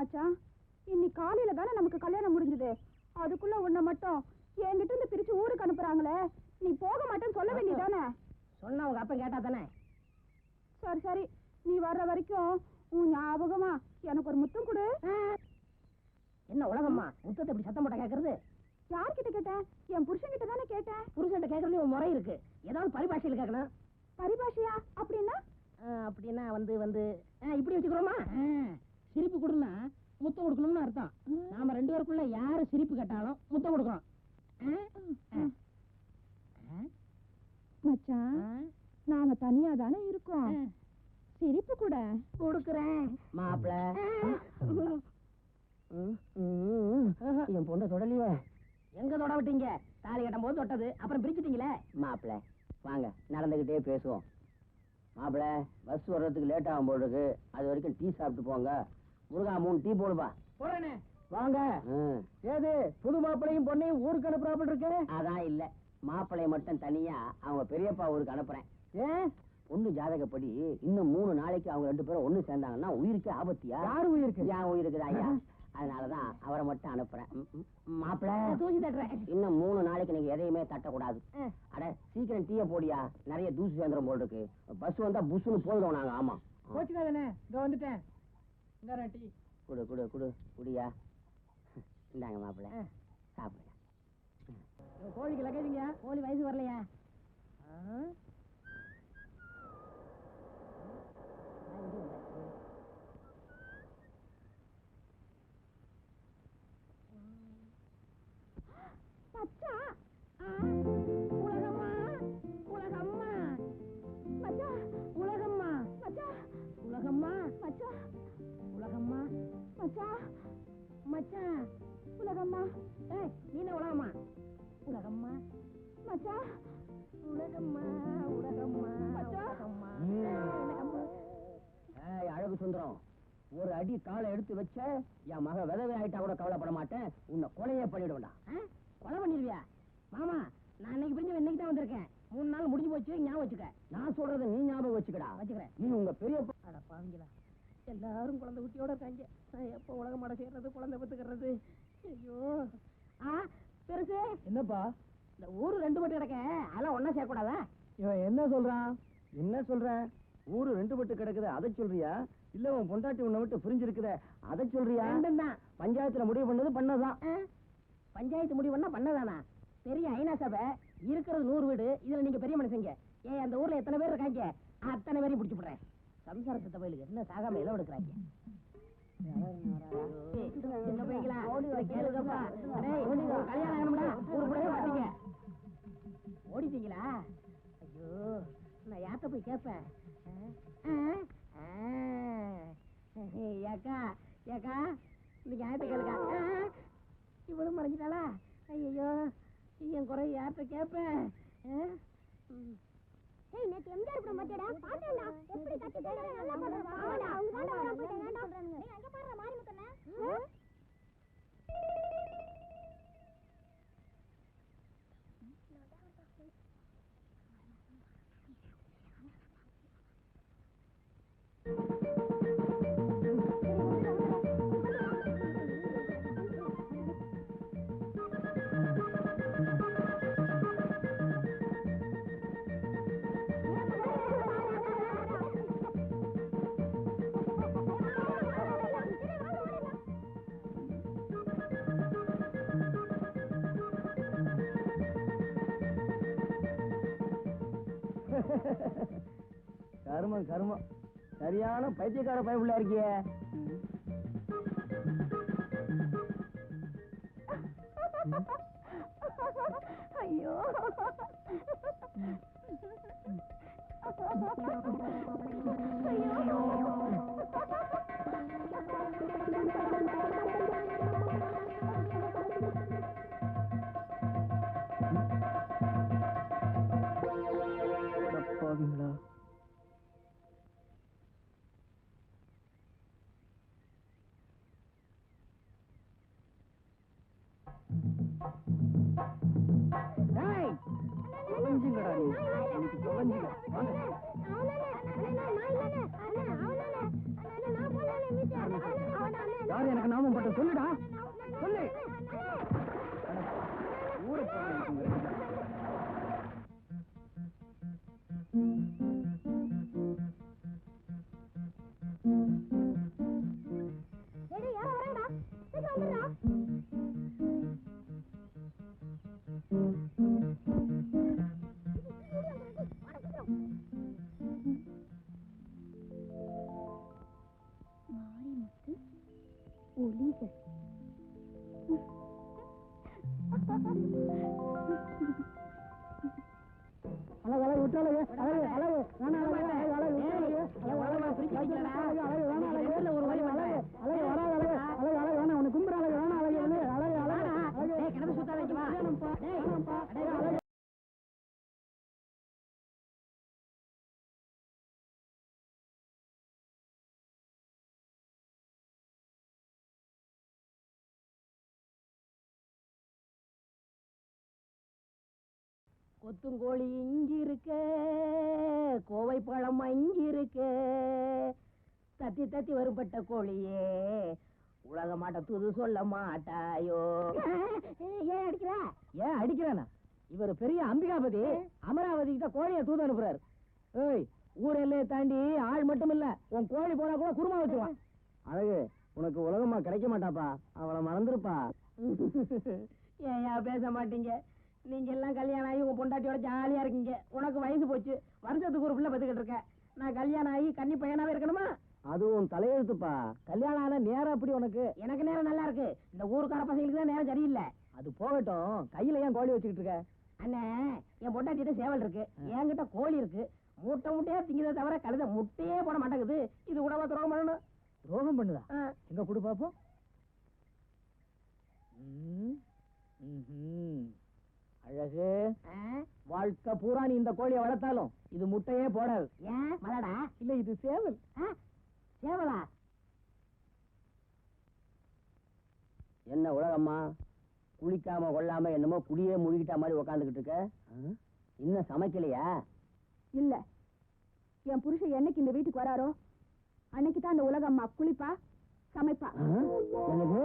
மச்சான். இன்னைக்கு காலையில தானே நமக்கு கல்யாணம் முடிஞ்சது. அதுக்குள்ள உன்னை மட்டும் என்கிட்ட இருந்து பிரிச்சு ஊருக்கு அனுப்புறாங்களே. நீ போக மாட்டேன்னு சொல்ல வேண்டியதானே சொன்னா உங்க அப்பா கேட்டா தானே? சரி சரி. நீ வர்ற வரைக்கும் உன் ஞாபகமா எனக்கு ஒரு முத்தம் கொடு. என்ன உலகம்மா? முத்தத்தை இப்படி சத்தம் போட்ட கேக்குறது? யார்கிட்ட கேட்டேன் என் புருஷன் கிட்ட தானே கேட்டேன் புருஷன்ட்ட கேக்குறது ஒரு முறை இருக்கு. ஏதாவது பரிபாஷையில் கேட்கணும் பரிபாஷையா? அப்படின்னா? அப்படின்னா வந்து வந்து இப்படி வச்சுக்கிறோமா? கொடுக்கணும்னு அர்த்தம். நாம ரெண்டு பேருக்குள்ள யாரு சிரிப்பு கேட்டாலும் முத்தம்? மச்சான் ஆ? நாம தனியா தானே இருக்கோம். சிரிப்பு கூட. கொடுக்குறேன். மாப்பிள. என் பொண்ணை தொடலையே. எங்க தொட விட்டீங்க தாலி கட்டும் போது தொட்டது அப்புறம் பிரிச்சுட்டீங்களே. மாப்பிள வாங்க நடந்துகிட்டே பேசுவோம். மாப்பிள பஸ் வர்றதுக்கு லேட் ஆகும் போல் இருக்கு. அது வரைக்கும் டீ சாப்பிட்டு போங்க. முருகா மூணு டீ போடுவா போறேனே வாங்க. ஏது புது மாப்பிளையும் பொண்ணையும் ஊருக்கு அனுப்புறாப்புல இருக்கு? அதான் இல்ல. மாப்பிளைய மட்டும் தனியா அவங்க பெரியப்பா ஊருக்கு அனுப்புறேன். ஏன் பொண்ணு ஜாதகப்படி இன்னும் மூணு நாளைக்கு அவங்க ரெண்டு பேரும் ஒண்ணு சேர்ந்தாங்கன்னா உயிருக்கு ஆபத்தியா? யாரு உயிருக்கு? என் உயிருக்கு ஐயா? அதனாலதான் அவரை மட்டும் அனுப்புறேன். ம், ம். மாப்பிள தூசி தட்டுறேன். இன்னும் மூணு நாளைக்கு நீங்க எதையுமே தட்டக்கூடாது. அட சீக்கிரம் டீய போடியா? நிறைய தூசு சேர்ந்துரும் போல் இருக்கு. பஸ் வந்தா புஷ்னு போயிடும் நாங்க. ஆமா. கோச்சுக்காதனே இதோ வந்துட்டேன். இந்த டீ. குடு குடு குடு. குடியா? இந்தாங்க மாப்பிள ஆ. சாப்பிடுங்க கோழிக்கு லக்கேஜுங்க கோழி வயசு வரலையா? உலகம்மா மச்சா மச்சா மச்சான் உலகம்மா. ஏய் நீ உலகம்மா? உலகம்மா. மச்சா உலகம்மா உலகம்மா. உலகம்மா. ஏய் அழகு சுந்தரம் ஒரு அடி காலை எடுத்து வச்ச என் மக விதவை ஆயிட்டா கூட கவலைப்பட மாட்டேன். உன்னை கொலையே பண்ணிடுவேன்டா. ஆ? கொலை பண்ணிருவியா மாமா நான் இன்னைக்கு பிரிஞ்சு இன்னைக்கு தான் வந்திருக்கேன். மூணு நாள் முடிஞ்சு போச்சு ஞாபகம் வச்சுக்க. நான் சொல்றத நீ ஞாபகம் வச்சுக்கடா. வச்சுக்கிறேன். நீ உங்க அட பாவிங்களா. எல்லாரும் குழந்தை குட்டியோட இருக்காங்க. நான் எப்போ உலக மாட சேர்றது குழந்தை பத்துக்கிறது ஐயோ. ஆ பெருசு. என்னப்பா? இந்த ஊரு ரெண்டு மட்டும் கிடக்க அதெல்லாம் ஒண்ணா சேர்க்கூடாதா இவன் என்ன சொல்றான்? என்ன சொல்ற ஊரு ரெண்டு பட்டு கிடக்குது அதை சொல்றியா? இல்ல உன் பொண்டாட்டி உன்னை விட்டு பிரிஞ்சிருக்குத அதை சொல்றியா? தான் பஞ்சாயத்துல முடிவு பண்ணது பண்ணதான்? பஞ்சாயத்து முடிவு பண்ணா பண்ணதானா? பெரிய ஐநா சபை இருக்கிறது நூறு வீடு இதுல நீங்க பெரிய மனுஷங்க. ஏன் அந்த ஊர்ல எத்தனை பேர் இருக்காங்க? அத்தனை பேரையும் பிடிச்சு போடுறேன் சம்சாரத்தை பயிலுக்கு என்ன சாகாம இளவு எடுக்கிறாங்க. ஓடிட்டீங்களா? ஐயோ நான் யார்கிட்ட போய் கேட்பேன் ஏக்கா ஏக்கா இன்னைக்கு ஆ? இவளும் மறைஞ்சிட்டாளா? ஐயோ என் குறை யார்கிட்ட கேட்பேன்? ம். ஏய் நேத்து எம்ஜிஆர் கூட மாட்டியடா பாத்தேன்டா கருமம் கருமம். சரியான பைத்தியக்கார பயப்புள்ள இருக்கியே. ஐயோ. ஐயோ. எனக்கு நாமம் பட்ட? சொல்லுடா. கொத்துங்கோழி இங்க இருக்க கோவை பழம் இங்க இருக்க தத்தி தத்தி வரும்பட்ட கோழியே உலக மாட்ட துது சொல்ல மாட்டாயோ. ஏன் அடிக்கிற? ஏன் அடிக்கிறானா? இவர் பெரிய அம்பிகாபதி அமராவதி கிட்ட கோழியை தூது அனுப்புறாரு. ஏய் ஊர் எல்லையை தாண்டி ஆள் மட்டும் இல்ல உன் கோழி போனா கூட குருமா வச்சுருவான். அழகு உனக்கு உலகமா கிடைக்க மாட்டாப்பா அவளை மறந்துருப்பா. ஏயா பேச மாட்டீங்க? நீங்க எல்லாம் கல்யாணம் ஆகி உங்க பொண்டாட்டியோட ஜாலியா இருக்கீங்க. உனக்கு வயசு போச்சு. வருஷத்துக்கு ஒரு பிள்ளை பத்துக்கிட்டு இருக்கேன் நான் கல்யாணம் ஆகி கன்னி பையனாவே இருக்கணுமா? அதுவும் தலையெழுத்துப்பா. கல்யாணம் ஆன நேரம் அப்படி உனக்கு? எனக்கு நேரம் நல்லா இருக்கு. இந்த ஊருக்கார பசங்களுக்கு தான் நேரம் சரியில்லை. அது போகட்டும். கையில ஏன் கோழி வச்சுக்கிட்டு இருக்க? அண்ணே என் பொண்டாட்டிட்ட சேவல் இருக்கு. என்கிட்ட கோழி இருக்கு. மூட்டை மூட்டையா திங்கிறத தவிர கழுத முட்டையே போட மாட்டேங்குது. இது கூடவா துரோகம் பண்ணணும். துரோகம் பண்ணுதா. எங்க கொடு பாப்போம். ம். அழகு? வாழ்க்கை பூரா நீ இந்த கோழியை வளர்த்தாலும் இது முட்டையே போடாது. ஏன்? மலடா. இல்ல இது சேவல். ஆ? சேவலா? என்ன உலகம்மா? குளிக்காம கொள்ளாம என்னமோ குடியே முழுகிட்ட மாதிரி உக்காந்துக்கிட்டு இருக்க? இன்னும் சமைக்கலையா? இல்ல. என் புருஷன் என்னைக்கு இந்த வீட்டுக்கு வராரோ? அன்னைக்கு தான் அந்த உலக அம்மா குளிப்பா சமைப்பா? என்னது?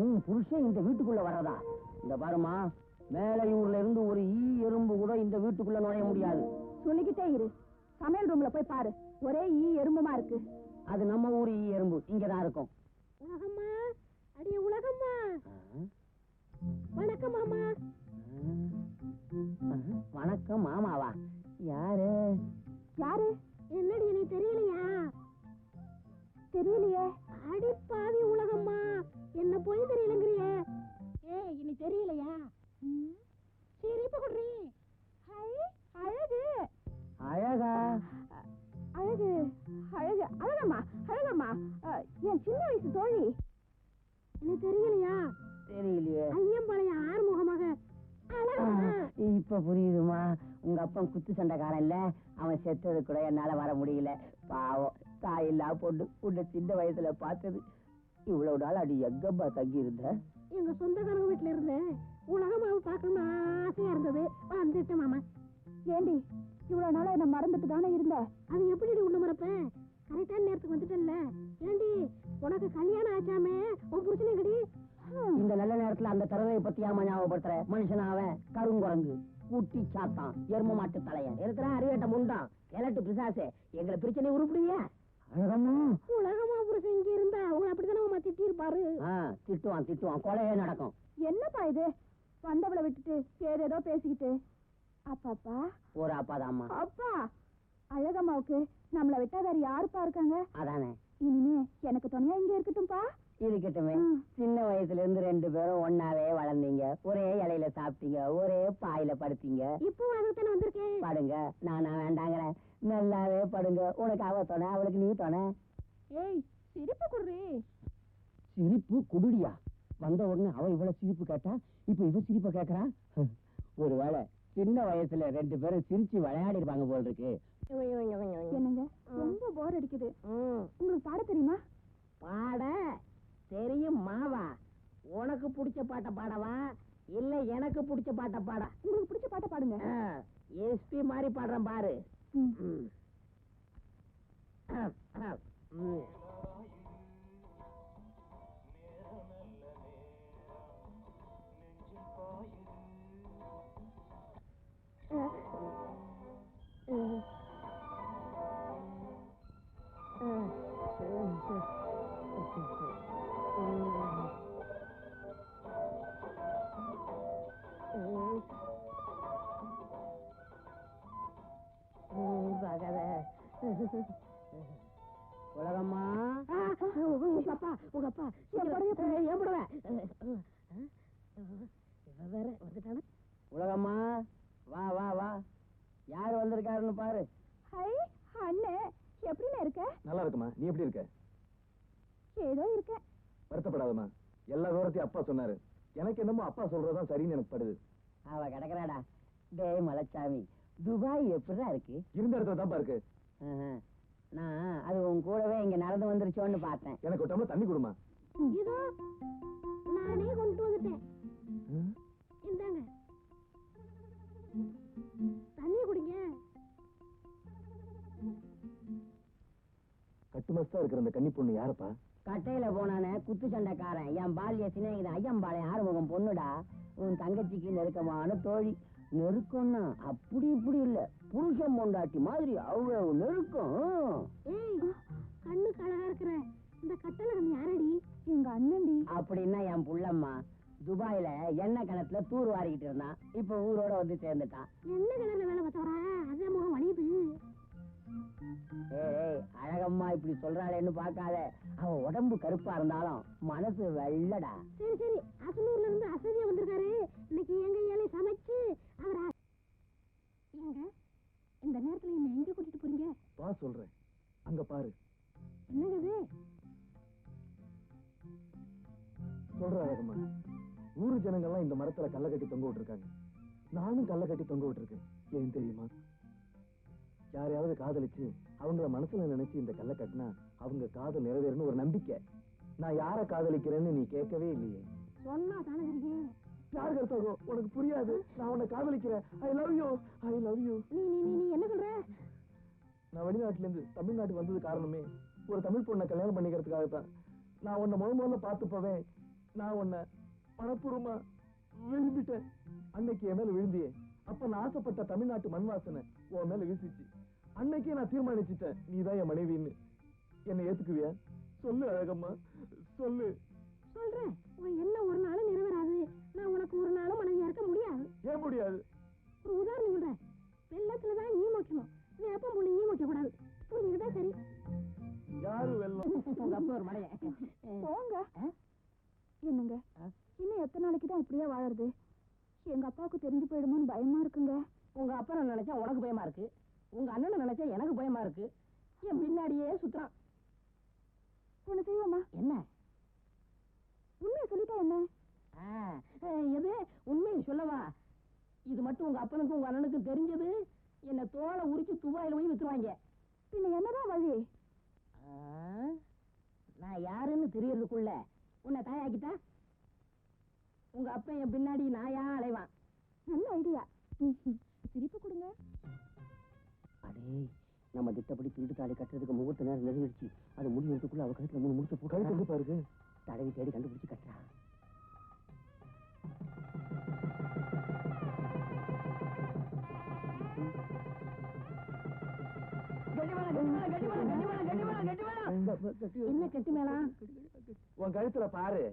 உன் புருஷன் இந்த வீட்டுக்குள்ள வர்றதா? இந்த பாருமா மேலையூர்ல இருந்து ஒரு ஈ எறும்பு கூட இந்த வீட்டுக்குள்ள நுழைய முடியாது. சொல்லிக்கிட்டே இரு. சமையல் ரூம்ல போய் பாரு. ஒரே ஈ எறும்புமா இருக்கு? அது நம்ம ஊர் ஈ எறும்பு. இங்கதான் இருக்கும். உலகம்மா. அடிய உலகம்மா? வணக்கம் மாமா? வணக்கம் மாமாவா? யாரு? யாரு? என்னடி நீ தெரியலையா? தெரியலையே. அடி பாவி உலகம்மா. என்ன போய் தெரியலங்கிறியே. ஏ இனி தெரியலையா? சிரிப்பு குடுறி அழகு. அழகா? அழகு அழகு அழகம்மா அழகம்மா. என் சின்ன வயசு தோழி. எனக்கு தெரியலையா? தெரியலையே. ஐயம்பாளையம் ஆறுமுகமாக. இப்ப புரியுதுமா. உங்க அப்பன் குத்து சண்டைக்காரன் இல்ல. அவன் செத்தது கூட என்னால வர முடியல. பாவம் தாயில்லா பொண்ணு உன்னை சின்ன வயசுல பார்த்தது. இவ்வளவு நாள் அடி எங்கப்பா தங்கி இருந்த எங்க சொந்தக்காரங்க வீட்டுல இருந்தேன். உலகமாவை பார்க்கணும்னு ஆசையா இருந்தது. வந்துட்டேன் மாமா. ஏண்டி இவ்வளவு நாளா என்ன மறந்துட்டு தானே இருந்த? அது எப்படி உன்ன மறப்பேன்? கரெக்டான நேரத்துக்கு வந்துட்டேன்ல. ஏண்டி உனக்கு கல்யாணம் ஆச்சாமே? உன் புருஷனே கடி. இந்த நல்ல நேரத்துல அந்த தரவை பத்தி ஏமா ஞாபகப்படுத்துற? மனுஷன் அவன். கருங்குரங்கு குட்டி சாத்தான் எரும மாட்டு தலையன். இருக்கிற அறிவேட்ட முண்டான் கிழட்டு பிசாசே. எங்களை பிரச்சனை உருப்பிடுவியா? அழகம்மா. உலகமா புருஷன் இங்க இருந்தா அவங்க அப்படித்தானே இருப்பாரு ஆ, திட்டுவான் திட்டுவான். கொலையே நடக்கும். என்னப்பா இது? வந்தவளை விட்டுட்டு ஏதேதோ பேசிக்கிட்டு. அப்பாப்பா. ஒரு அப்பாதாம்மா அப்பா அழகம்மாவுக்கு நம்மளை விட்டா வேற யாருப்பா இருக்காங்க? அதானே. இனிமே எனக்கு துணையா இங்க இருக்கட்டும்பா இருக்கட்டுமே. சின்ன வயசுல இருந்து ரெண்டு பேரும் ஒன்னாவே வளர்ந்தீங்க. ஒரே இலையில சாப்பிட்டீங்க. ஒரே பாயில படுத்தீங்க. இப்போ அதுதானே வந்திருக்கேன். படுங்க. நானா வேண்டாங்கிறேன். நல்லாவே படுங்க. உனக்கு அவ துணை அவளுக்கு நீ துணை. ஏய் சிரிப்பு குடுறி. சிரிப்பு குடுடியா? வந்த உடனே அவ இவ்வளவு சிரிப்பு கேட்டா இப்ப இவ சிரிப்ப கேக்குறா ஒருவேளை சின்ன வயசுல ரெண்டு பேரும் சிரிச்சு விளையாடி இருப்பாங்க போல் இருக்கு என்னங்க ரொம்ப போர் அடிக்குது. உங்களுக்கு பாட தெரியுமா? பாட தெரியும் மாவா. உனக்கு பிடிச்ச பாட்டை பாடவா? இல்ல எனக்கு பிடிச்ச பாட்டை பாட. உங்களுக்கு பிடிச்ச பாட்டை பாடுங்க. எஸ்பி மாதிரி பாடுறேன் பாரு. ம். உலகம்மா. உங்க அப்பா உங்க அப்பா ஏன் போடுவேன் வருத்தப்படாதம்மா எல்லா விவரத்தையும் அப்பா சொன்னாரு. எனக்கு என்னமோ அப்பா சொல்றதுதான் சரின்னு எனக்கு படுது. அவ கிடக்குறாடா. டேய் மலைச்சாமி துபாய் எப்படிதான் இருக்கு? இருந்த இடத்துல தான் இருக்கு. நான் அது உன் கூடவே இங்க நடந்து வந்துருச்சோன்னு பார்த்தேன். எனக்கு ஒரு தண்ணி கொடுமா. இதோ நானே கொண்டு வந்துட்டேன். இந்தாங்க. தண்ணி குடிங்க. கட்டுமஸ்தா இருக்கிற அந்த கன்னி பொண்ணு யாரப்பா? கட்டையில போனானே குத்து சண்டைக்காரன். என் பால்ய சிநேகிதன் ஐயம்பாளையம் ஆறுமுகம் பொண்ணுடா. உன் தங்கச்சிக்கு நெருக்கமான தோழி. நெருக்கம்னா அப்படி இப்படி இல்ல. புருஷன் பொண்டாட்டி மாதிரி அவ்வளவு நெருக்கம். ஏய் கண்ணுக்கு அழகா இருக்கிற. இந்த கட்டளகம் யாரடி? எங்க அண்ணன்டி. அப்படின்னா என் புள்ளம்மா. துபாயில எண்ணெய் கிணத்துல தூர் வாரிக்கிட்டு இருந்தான். இப்ப ஊரோட வந்து சேர்ந்துட்டான். என்ன கிணறுல வேலை பார்த்தவரா? அதான் முகம் வலியுது. ஏய் அழகம்மா இப்படி சொல்றாளேன்னு பார்க்காத. அவ உடம்பு கருப்பா இருந்தாலும் மனசு வெள்ளடா. சரி சரி. அசலூர்ல இருந்து அசதியா வந்திருக்காரு. இன்னைக்கு எங்க ஏழை சமைச்சு அவர் ஏங்க இந்த நேரத்துல என்ன எங்க கூட்டிட்டு போறீங்க? பா சொல்றேன். அங்க பாரு. என்னங்க இது? சொல்ற அழகம்மா. ஊரு ஜனங்கள்லாம் இந்த மரத்துல கல்ல கட்டி தொங்க விட்டுருக்காங்க. நானும் கல்ல கட்டி தொங்க விட்டுருக்கேன். ஏன் தெரியுமா? யாரையாவது காதலிச்சு அவங்கள மனசுல நினைச்சு இந்த கல்ல கட்டினா அவங்க காதல் நிறைவேறும்னு ஒரு நம்பிக்கை. நான் யார காதலிக்கிறேன்னு நீ கேட்கவே இல்லையே. சொன்னா தானே யாரு கருத்தாகும் உனக்கு புரியாது. நான் உன்னை காதலிக்கிறேன். I love you I love you நீ நீ நீ என்ன சொல்ற? நான் வெளிநாட்டுல இருந்து தமிழ்நாட்டுக்கு வந்தது காரணமே ஒரு தமிழ் பொண்ணை கல்யாணம் பண்ணிக்கிறதுக்காக தான் நான் உன்னை முத முதல்ல பார்த்து போவேன். நான் உன்னை மனப்பூர்வமா விரும்பிட்டேன். அன்னைக்கு என் மேல விழுந்தியே. அப்ப நான் ஆசைப்பட்ட தமிழ்நாட்டு மண் வாசனை உன் மேல வீசிச்சு. அன்னைக்கே நான் தீர்மானிச்சுட்டேன். நீதான் என் மனைவின்னு. என்னை ஏத்துக்குவியா? சொல்லு அழகம்மா. சொல்லு. சொல்றேன். உன் என்ன ஒரு நாளும் நிறைவேறாது. நான் உனக்கு ஒரு நாளும் மனைவியா இருக்க முடியாது. ஏன் முடியாது? ஒரு உதாரணம் சொல்றேன். வெள்ளத்துல தான் ஈ மொக்கணும். வேப்பம் புள்ளி ஈ மொக்க கூடாது புரிஞ்சுக்கிட்டா சரி? யாரு வெல்லம் உங்க அப்பா ஒரு மடைய. போங்க. என்னங்க? இன்னும் எத்தனை நாளைக்கு தான் இப்படியே வாழறது? எங்க அப்பாவுக்கு தெரிஞ்சு போயிடுமோன்னு பயமா இருக்குங்க. உங்க அப்பனை நினைச்சா உனக்கு பயமா இருக்கு. உங்க அண்ணனை நினைச்சா எனக்கு பயமா இருக்கு. என் பின்னாடியே சுத்துறான். ஒண்ணு செய்வோமா? என்ன? உண்மையை சொல்லிட்டா என்ன? எது? உண்மையை சொல்லவா? இது மட்டும் உங்க அப்பனுக்கும் உங்க அண்ணனுக்கும் தெரிஞ்சது? என்ன தோலை உரிச்சு துபாயில போய் வித்துருவாங்க. பின்ன என்னதான் வழி? ஆ, நான் யாருன்னு தெரியறதுக்குள்ள உன்னை தாயாக்கிட்டா? உங்க அப்பன் என் பின்னாடி நாயா அலைவான். நல்ல ஐடியா சிரிப்பு கொடுங்க. நம்ம திட்டப்படி திருட்டு தாலி கட்டுறதுக்கு முகூர்த்த நேரம் நெருங்கிடுச்சு அது முடியறதுக்குள்ள அவ கழுத்துல மூணு முடிச்சு கழுத்து போட்டு எங்க பாருங்க தடவி தேடி கண்டுபிடிச்சு கட்டுறா. என்ன கெட்டி மேளம் உன் கழுத்துல பாரு.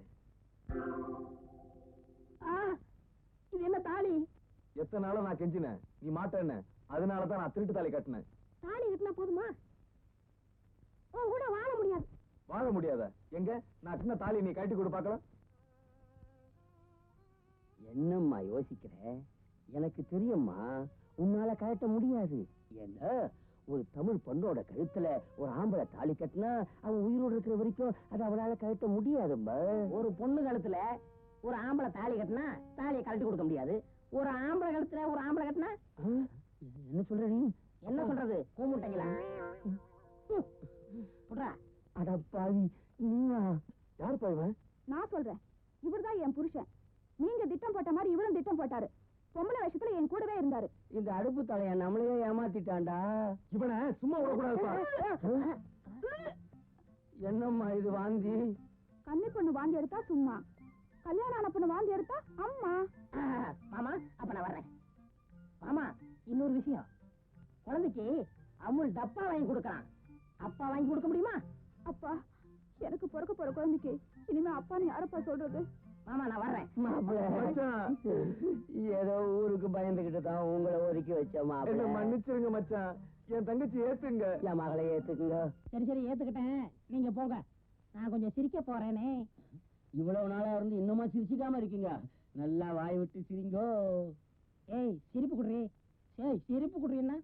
ஆ இது என்ன தாலி? எத்தனை நாளா நான் கெஞ்சினேன்? நீ மாட்டேன்னு. அதனாலதான் நான் திருட்டு தாலி கட்டினேன். தாலி கட்டினா போதுமா? உன் கூட வாழ முடியாது. வாழ முடியாத? எங்க? நான் சின்ன தாலி நீ கட்டி கொடு பார்க்கலாம். என்னம்மா யோசிக்கிற? எனக்கு தெரியும்மா உன்னால கழட்ட முடியாது. ஏன்னா ஒரு தமிழ் பொண்ணோட கழுத்துல ஒரு ஆம்பளை தாலி கட்டினா அவன் உயிரோடு இருக்கிற வரைக்கும் அது அவளால கழட்ட முடியாதும்மா. ஒரு பொண்ணு கழுத்துல ஒரு ஆம்பளை தாலி கட்டினா தாலியை கழட்டி கொடுக்க முடியாது. ஒரு ஆம்பளை கழுத்துல ஒரு ஆம்பளை கட்டினா என்ன சொல்ற நீ என்ன சொல்றது? கூமுட்டைங்களா புட்றா. அட பாவி நீயா? யார் இவன்? நான் சொல்றேன். இவர்தான் என் புருஷன். நீங்க திட்டம் போட்ட மாதிரி இவரும் திட்டம் போட்டாரு. பொம்பளை விஷயத்துல என் கூடவே இருந்தாரு. இந்த அடுப்பு தலைய நம்மளையே ஏமாத்திட்டான்டா. இவனை சும்மா விடக்கூடாதுப்பா. என்னம்மா இது வாந்தி? கன்னி பொண்ணு வாந்தி எடுத்தா சும்மா. கல்யாணம் ஆன பொண்ணு வாந்தி எடுத்தா அம்மா. மாமா அப்ப நான் வர்றேன். மாமா இன்னொரு விஷயம். குழந்தைக்கு அமுல் டப்பா வாங்கி கொடுக்கறான். அப்பா வாங்கி கொடுக்க முடியுமா? அப்பா எனக்கு பிறக்க போற குழந்தைக்கு இனிமே அப்பான்னு யாரப்பா சொல்றது? மாமா நான் வர்றேன். ஏதோ ஊருக்கு பயந்துகிட்டு தான் உங்களை ஒதுக்கி வச்ச என்ன மாப்பிள்ள மன்னிச்சிருங்க மச்சான். என் தங்கச்சி ஏத்துங்க. என் மகளை ஏத்துக்குங்க. சரி சரி ஏத்துக்கிட்டேன். நீங்க போங்க. நான் கொஞ்சம் சிரிக்க போறேனே. இவ்வளவு நாளா இருந்து இன்னுமா சிரிச்சுக்காம இருக்கீங்க. நல்லா வாய் விட்டு சிரிங்கோ. ஏய் சிரிப்பு குடுறி. ஏய் சிரிப்பு குடுறீன்னா?